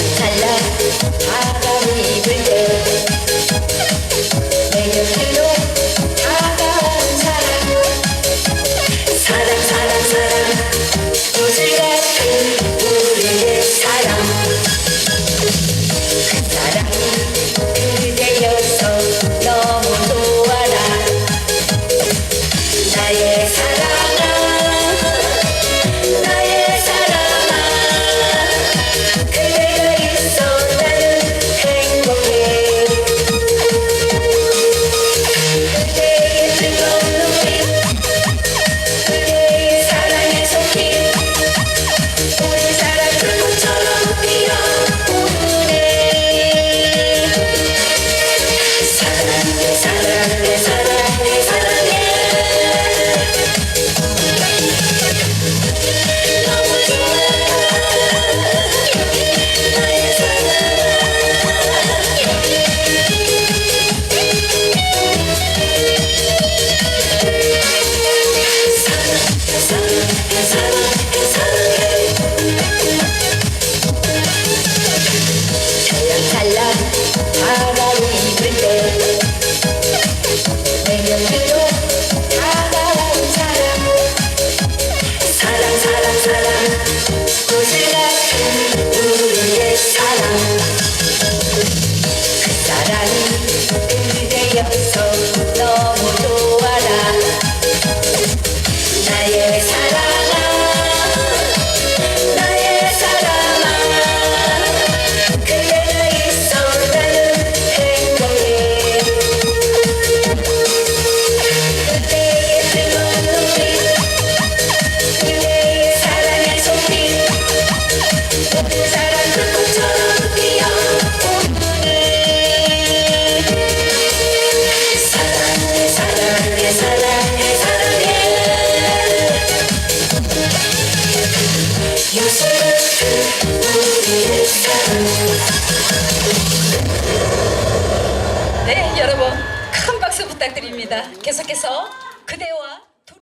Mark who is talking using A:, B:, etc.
A: Hello, I believe in 네, 여러분 큰 박수 부탁드립니다. 계속해서 그대와